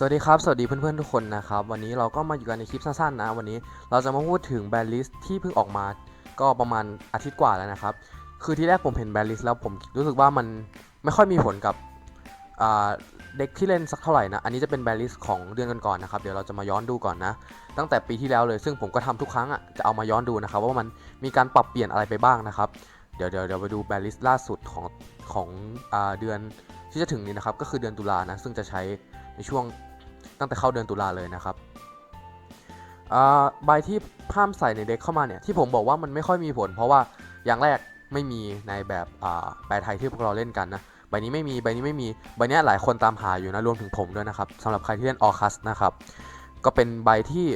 สวัสดีครับ สวัสดีเพื่อนๆทุกคนนะครับ วันนี้เราก็มาอยู่กันในคลิปสั้นๆนะ วันนี้เราจะมาพูดถึงแบนลิสที่เพิ่งออกมา ก็ประมาณอาทิตย์กว่าแล้วนะครับ คือที่แรกผมเห็นแบนลิสแล้วผมรู้สึกว่ามันไม่ค่อยมีผลกับเด็กที่เล่นสักเท่าไหร่นะ อันนี้จะเป็นแบนลิสของเดือนก่อนๆนะครับ เดี๋ยวเราจะมาย้อนดูก่อนนะ ตั้งแต่ปีที่แล้วเลย ซึ่งผมก็ทำทุกครั้งอะ จะเอามาย้อนดูนะครับว่ามันมีการปรับเปลี่ยนอะไรไปบ้างนะครับ เดี๋ยวเดี๋ยวเดี๋ยวไปดูแบนลิสล่าสุดของของอเดือนที่จะถึงนี้นะครับ ก็คือเดือนตุลานะ ซึ่งจะใช้ในช่วง ตั้งแต่เข้าเดือนตุลาเลยนะครับใบที่ห้ามใส่ในเด็กเข้ามาเนี่ยที่ผมบอกว่ามันไม่ค่อยมีผล เพราะว่าอย่างแรกไม่มีในแบบแปลไทยที่พวกเราเล่นกันนะใบนี้ไม่มีใบนี้ไม่มีใบเนี้ยหลายคนตามหาอยู่นะรวมถึงผมด้วยนะครับสำหรับใครที่เล่นออคัสนะครับก็เป็นใบที่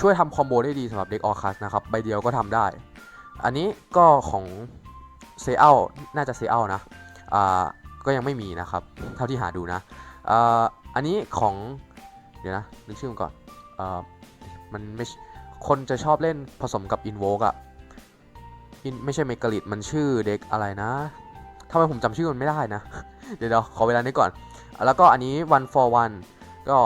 ช่วยทำคอมโบได้ดีสำหรับเด็กออคัสนะครับใบเดียวก็ทำได้ อันนี้ก็ของเซเอลน่าจะเซเอลนะก็ยังไม่มีนะครับ เท่าที่หาดูนะ อันนี้ของ เดี๋ยวนะนึกชื่อมันก่อนเอ่อมันไม่คนจะชอบเล่นผสมกับ Invoke อะไม่ใช่เมกาลิตมันชื่อเด็กอะไรนะทำไมผมจำชื่อมันไม่ได้นะเดี๋ยวเดี๋ยวขอเวลานี้ก่อน แล้วก็อันนี้ one for one ก็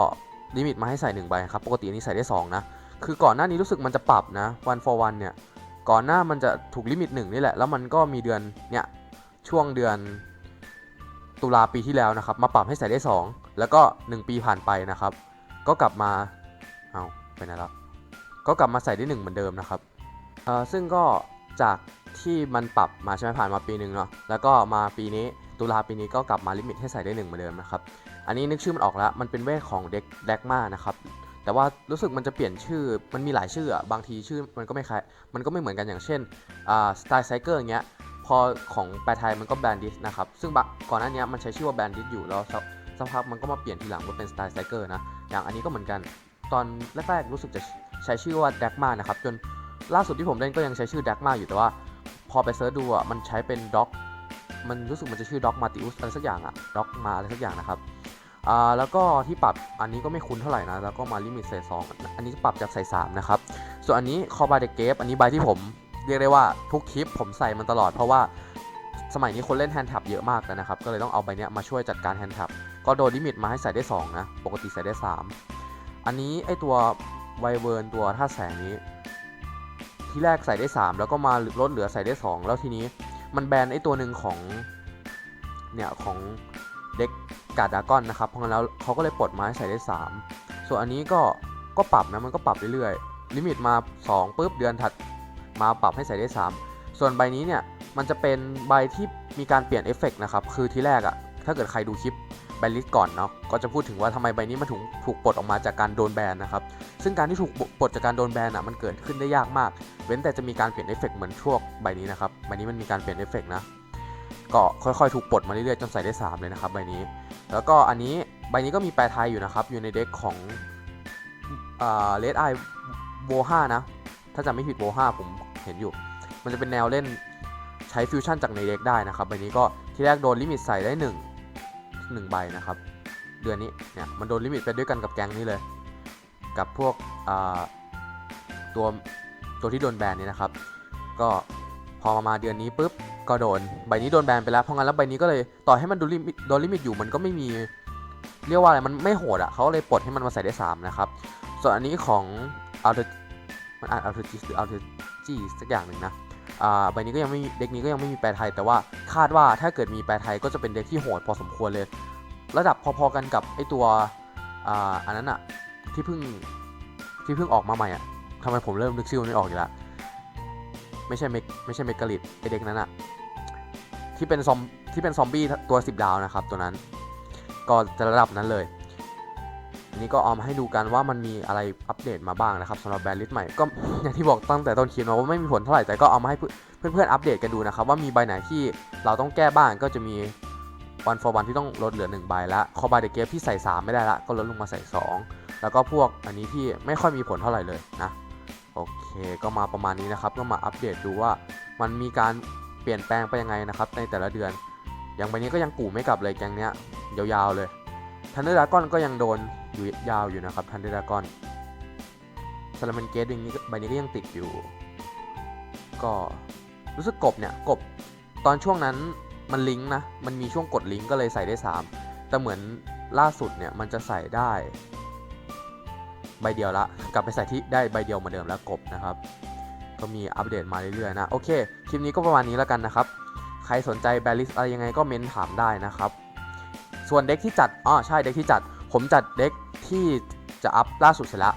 ลิมิตมาให้ใส่1ใบครับ ปกติอันนี้ใส่ได้ 2 นะ คือก่อนหน้านี้รู้สึกมันจะปรับนะ one for one เนี่ย ก่อนหน้ามันจะถูกลิมิต 1 นี่แหละ แล้วมันก็มีเดือนเนี่ยช่วงเดือนตุลาปีที่แล้วนะครับ มาปรับให้ใส่ได้ 2 แล้วก็ 1 ปีผ่านไปนะครับ ก็กลับมาเอาไปไหนล้วก็กลับมาใส่ได้ 1 เหมือนเดิมนะครับเอ่อซึ่งก็จากที่มันปรับมาใช่ไหมผ่านมาปีหนึ่งเนาะแล้วก็มาปีนี้ตุลาปีนี้ก็กลับมาลิมิตให้ใส่ได้1เหมือนเดิมนะครับอันนี้นึกชื่อมันออกแล้วมันเป็นเวทของเด็กแดกมานะครับแต่ว่ารู้สึกมันจะเปลี่ยนชื่อ มันมีหลายชื่ออะบางทีชื่อมันก็ไม่คล้าย มันก็ไม่เหมือนกันอย่างเช่นอ่าสไตล์ไซเคิลอย่างเงี้ย พอของแปลไทยมันก็แบนดิสนะครับ ซึ่งก่อนหน้านี้มันใช้ชื่อว่าแบนดิสอยู่แล้ว สักพักมันก็มาเปลี่ยนทีหลังว่าเป็นสไตล์ไซเคิลนะ อย่างอันนี้ก็เหมือนกัน ตอนแรกๆรู้สึกจะใช้ชื่อว่าแดกมานะครับ จนล่าสุดที่ผมเล่นก็ยังใช้ชื่อแดกมาอยู่แต่ว่า พอไปเซิร์ชดูอะมันใช้เป็นด็อกมันรู้สึกมันจะชื่อด็อกมาติอุสอะไรสักอย่างอะด็อกมาอะไรสักอย่างนะครับอ่าแล้วก็ที่ปรับอันนี้ก็ไม่คุ้นเท่าไหร่นะแล้วก็มาลิมิตใส่2อันนี้ปรับจากใส่3นะครับส่วนอันนี้คอบาเดเกฟอันนี้ใบที่ผมเรียกได้ว่าทุกคลิปผมใส่มันตลอดเพราะว่าสมัยนี้คนเล่นแฮนด์แท็บเยอะมากแล้วนะครับ ก็เลยต้องเอาใบเนี้ยมาช่วยจัดการแฮนด์แท็บ ก็โดนลิมิตมาให้ใส่ได้ 2 นะ ปกติใส่ได้ 3 อันนี้ไอตัวไวเวิร์นตัวท่าแสงนี้ ที่แรกใส่ได้ 3 แล้วก็มาลดเหลือใส่ได้ 2 แล้วทีนี้มันแบนไอตัวหนึ่งของเนี่ยของเด็กกาดากอนนะครับ เพราะงั้นแล้วเขาก็เลยปลดมาให้ใส่ได้ 3 ส่วนอันนี้ก็ก็ปรับนะมันก็ปรับเรื่อยๆ ลิมิตมา 2ปุ๊บเดือนถัดมาปรับให้ใส่ได้ 3 ส่วนใบนี้เนี่ยมันจะเป็นใบที่มีการเปลี่ยนเอฟเฟกต์นะครับ คือที่แรกอะถ้าเกิดใครดูคลิป นลิสก่อนเนาะก็จะพูดถึงว่าทำไมใบนี้มันถูกถูกปลดออกมาจากการโดนแบนนะครับซึ่งการที่ถูกปลดจากการโดนแบนอะมันเกิดขึ้นได้ยากมาก เว้นแต่จะมีการเปลี่ยนเอฟเฟกต์เหมือนช่วงใบนี้นะครับใบนี้มันมีการเปลี่ยนเอฟเฟกต์นะก็ค่อยๆ ถูกปลดมาเรื่อยๆจนใส่ได้ 3 เลยนะครับใบนี้ แล้วก็อันนี้ใบนี้ก็มีแปลไทยอยู่นะครับ อยู่ในเด็กของเลดไอโวห้านะ ถ้าจำไม่ผิดโวห้าผมเห็นอยู่ มันจะเป็นแนวเล่นใช้ฟิวชั่นจากในเด็กได้นะครับใบนี้ก็ที่แรกโดนลิมิตใส่ได้ 1 1ใบนะครับ เดือนนี้เนี่ยมันโดนลิมิตไปด้วยกันกับแก๊งนี้เลย กับพวกตัวตัวที่โดนแบนเนี่ยนะครับ ก็พอมาเดือนนี้ปุ๊บก็โดนใบนี้โดนแบนไปแล้วเพราะงั้นแล้วใบนี้ก็เลยต่อให้มันโดนลิมิตโดนลิมิตอยู่มันก็ไม่มีเรียกว่าอะไรมันไม่โหดอะเขาเลยปลดให้มันมาใส่ได้ 3 นะครับ ส่วนอันนี้ของ a l t e r มันอ่าน a l t e r g หรือ a l t e r g สักอย่างหนึ่งนะ อ่าใบนี้ก็ยังไม่เด็กนี้ก็ยังไม่มีแปลไทย แต่ว่าคาดว่าถ้าเกิดมีแปลไทยก็จะเป็นเด็กที่โหดพอสมควรเลย ระดับพอๆกันกับไอตัวอ่าอันนั้นอะที่เพิ่งที่เพิ่งออกมาใหม่อะทำไมผมเริ่มนึกชื่อมันไม่ออกอีกล้วไม่ใช่เมกไม่ใช่เมกาลิตไอเด็กนั้นอะที่เป็นซอมที่เป็นซอมบี้ตัว 10 ดาวนะครับตัวนั้น ก็จะระดับนั้นเลย นนี้ก็เอามาให้ดูกันว่ามันมีอะไรอัปเดตมาบ้างนะครับสำหรับแบรนด์ลิสต์ใหม่ก็อย่างที่บอกตั้งแต่ต้นคลิปนะว่าไม่มีผลเท่าไหร่แต่ก็เอามาให้เพื่อนๆอัปเดตกันดูนะครับว่ามีใบไหนที่เราต้องแก้บ้างก็จะมีวัน for วันที่ต้องลดเหลือ1ใบละคอบายเดเกฟที่ใส่ 3 ไม่ได้ละก็ลดลงมาใส่ 2 แล้วก็พวกอันนี้ที่ไม่ค่อยมีผลเท่าไหร่เลยนะโอเคก็มาประมาณนี้นะครับก็มาอัปเดตดูว่ามันมีการเปลี่ยนแปลงไปยังไงนะครับในแต่ละเดือน อย่างใบนี้ก็ยังกู่ไม่กลับเลยแกงเนี้ยยาวๆเลย ทันเดอร์ดากอนก็ยังโดนอยู่ยาวอยู่นะครับทันเดอร์ดากอนซาลาเมนเกตนี้ใบนี้ก็ยังติดอยู่ ก็รู้สึกกบเนี่ยกบตอนช่วงนั้นมันลิงก์นะ มันมีช่วงกดลิงก์ก็เลยใส่ได้ 3 แต่เหมือนล่าสุดเนี่ยมันจะใส่ได้ ใบเดียวละ กลับไปใส่ที่ได้ใบเดียวเหมือนเดิมแล้วกบนะครับ ก็มีอัปเดตมาเรื่อยๆนะ โอเค คลิปนี้ก็ประมาณนี้แล้วกันนะครับ ใครสนใจแบลิสอะไรยังไงก็เม้นถามได้นะครับ ส่วนเด็กที่จัดอ๋อใช่เด็กที่จัด ผมจัดเด็กที่จะอัพล่าสุดเสร็จแล้ว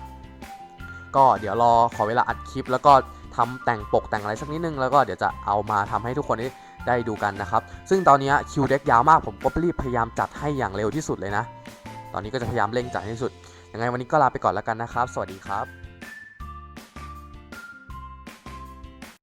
ก็เดี๋ยวรอขอเวลาอัดคลิป แล้วก็ทำแต่งปกแต่งอะไรสักนิดนึงแล้วก็เดี๋ยวจะเอามาทำให้ทุกคนได้ได้ดูกันนะครับ ซึ่งตอนนี้คิวเด็กยาวมากผมก็รีบพยายามจัดให้อย่างเร็วที่สุดเลยนะ ตอนนี้ก็จะพยายามเร่งจัดให้สุด ยังไงวันนี้ก็ลาไปก่อนแล้วกันนะครับ สวัสดีครับ